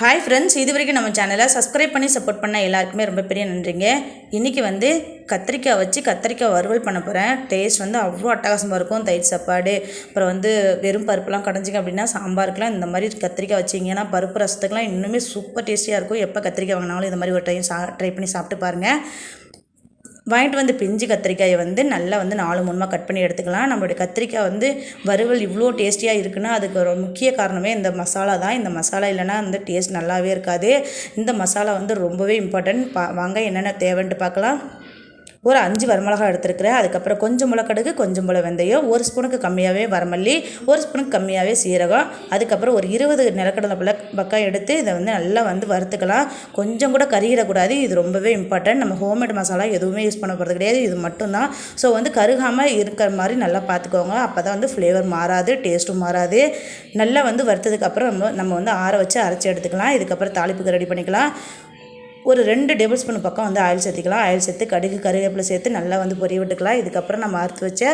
Hi friends இது வரைக்கும் நம்ம சேனலை சப்ஸ்கிரைப் பண்ணி சப்போர்ட் பண்ண எல்லாருக்குமே ரொம்ப பெரிய நன்றிங்க. இன்றைக்கி வந்து கத்திரிக்காய் வச்சு கத்திரிக்காய் வறுவல் பண்ண போகிறேன் டேஸ்ட் வந்து அவ்வளோ அட்டகாசமாக இருக்கும். தயிர் சாப்பாடு அப்புறம் வந்து வெறும் பருப்புலாம் கடைஞ்சிங்க அப்படின்னா சாம்பாருக்குலாம் இந்த மாதிரி கத்திரிக்காய் வச்சிங்கன்னா பருப்பு ரசத்துக்குலாம் இன்னுமே சூப்பர் டேஸ்டியாக இருக்கும். எப்போ கத்திரிக்காய் வாங்கினாலும் இந்த மாதிரி ஒரு டைம் சா ட்ரை பண்ணி சாப்பிட்டு பாருங்கள் வாங்கிட்டு வந்து பிஞ்சு கத்திரிக்காயை வந்து நல்லா வந்து நாலு மூணுமா கட் பண்ணி எடுத்துக்கலாம். நம்மளுடைய கத்திரிக்காய் வந்து வறுவல் இவ்வளோ டேஸ்டியாக இருக்குன்னா அதுக்கு ஒரு முக்கிய காரணமே இந்த மசாலா தான். இந்த மசாலா இல்லைன்னா அந்த டேஸ்ட் நல்லாவே இருக்காது. இந்த மசாலா வந்து ரொம்பவே இம்பார்ட்டன்ட் பா வாங்க என்னென்ன தேவைன்ட்டு பார்க்கலாம். ஒரு அஞ்சு வரமிளகா எடுத்துருக்கிறேன். அதுக்கப்புறம் கொஞ்சம் முளக்கடுகு கொஞ்சம் முளை வெந்தயம் ஒரு ஸ்பூனுக்கு கம்மியாகவே வரமல்லி ஒரு ஸ்பூனுக்கு கம்மியாகவே சீரகம். அதுக்கப்புறம் ஒரு இருபது நிலக்கடலை பழ பக்கம் எடுத்து இதை வந்து நல்லா வந்து வறுத்துக்கலாம். கொஞ்சம் கூட கருகிடக்கூடாது. இது ரொம்பவே இம்பார்ட்டன்ட் நம்ம ஹோம்மேட் மசாலா எதுவுமே யூஸ் பண்ண போகிறது கிடையாது. இது மட்டும்தான். ஸோ வந்து கருகாமல் இருக்கிற மாதிரி நல்லா பார்த்துக்கோங்க. அப்போ தான் வந்து ஃப்ளேவர் மாறாது டேஸ்ட்டும் மாறாது. நல்லா வந்து வறுத்ததுக்கப்புறம் நம்ம நம்ம வந்து ஆற வச்சு அரைச்சி எடுத்துக்கலாம். இதுக்கப்புறம் தாளிப்புக்கு ரெடி பண்ணிக்கலாம். ஒரு ரெண்டு டேபிள் ஸ்பூன் பக்கம் வந்து ஆயில் சேர்த்துக்கலாம். ஆயில் சேர்த்து கடுகு கருவேப்பிலை சேர்த்து நல்லா வந்து பொரிய விட்டுக்கலாம். இதுக்கப்புறம் நம்ம அறுத்து வச்ச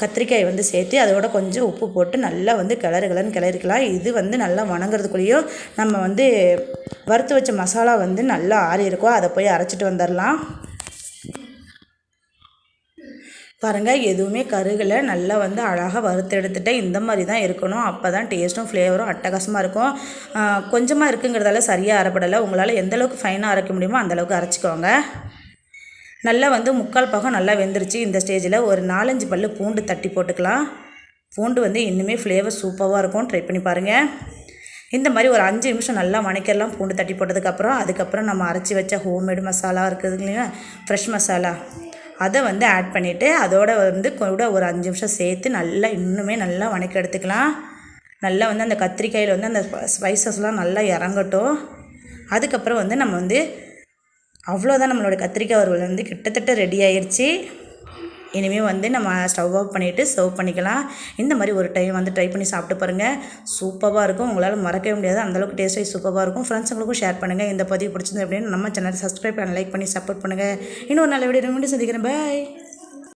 கத்திரிக்காய் வந்து சேர்த்து அதோட கொஞ்சம் உப்பு போட்டு நல்லா வந்து கிளறு கிளறுன்னு கிளறிக்கலாம். இது வந்து நல்லா வணங்குறதுக்குள்ளேயும் நம்ம வந்து வறுத்து வச்ச மசாலா வந்து நல்லா ஆறி இருக்கும் அதை போய் அரைச்சிட்டு வந்துடலாம். பாருங்கள் எதுவுமே கருகலை. நல்லா வந்து அழகாக வறுத்தெடுத்துட்டு இந்த மாதிரி தான் இருக்கணும். அப்போ தான் டேஸ்ட்டும் ஃப்ளேவரும் அட்டகாசமாக இருக்கும். கொஞ்சமாக இருக்குங்கிறதால சரியாக அரைப்படலை. உங்களால் எந்தளவுக்கு ஃபைனாக அரைக்க முடியுமோ அந்தளவுக்கு அரைச்சிக்கோங்க. நல்லா வந்து முக்கால் பாகம் நல்லா வெந்துருச்சு. இந்த ஸ்டேஜில் ஒரு நாலஞ்சு பல் பூண்டு தட்டி போட்டுக்கலாம். பூண்டு வந்து இன்னுமே ஃப்ளேவர் சூப்பராக இருக்கும். ட்ரை பண்ணி பாருங்கள் இந்த மாதிரி ஒரு அஞ்சு நிமிஷம் நல்லா வணக்கிடலாம். பூண்டு தட்டி போட்டதுக்கப்புறம் அதுக்கப்புறம் நம்ம அரைச்சி வச்ச ஹோம்மேடு மசாலா இருக்குது இல்லையா? ஃப்ரெஷ் மசாலா அதை வந்து ஆட் பண்ணிவிட்டு அதோட வந்து கூட ஒரு அஞ்சு நிமிஷம் சேர்த்து நல்லா இன்னுமே நல்லா வணக்கி எடுத்துக்கலாம். நல்லா வந்து அந்த கத்திரிக்காயில் வந்து அந்த ஸ்பைசஸ்லாம் நல்லா இறங்கட்டும். அதுக்கப்புறம் வந்து நம்ம வந்து அவ்வளோதான் நம்மளோட கத்திரிக்காய் வறுவல் வந்து கிட்டத்தட்ட ரெடி ஆயிடுச்சு இனிமேல் வந்து நம்ம ஸ்டவ் ஆஃப் பண்ணிவிட்டு சர்வ் பண்ணிக்கலாம். இந்த மாதிரி ஒரு டைம் வந்து ட்ரை பண்ணி சாப்பிட்டு பாருங்கள் சூப்பராக இருக்கும். உங்களால் மறக்கவே முடியாது. அந்தளவுக்கு டேஸ்ட் வைஸ் சூப்பராக இருக்கும். ஃப்ரெண்ட்ஸுங்களுக்கும் ஷேர் பண்ணுங்கள் இந்த பதிவு பிடிச்சிருந்து அப்படின்னு நம்ம சேனல் சப்ஸ்கிரைப் பண்ண லைக் பண்ணி சப்போர்ட் பண்ணுங்கள் இன்னொரு நல்ல வீடியோ மீண்டும் சந்திக்கிறேன். பாய்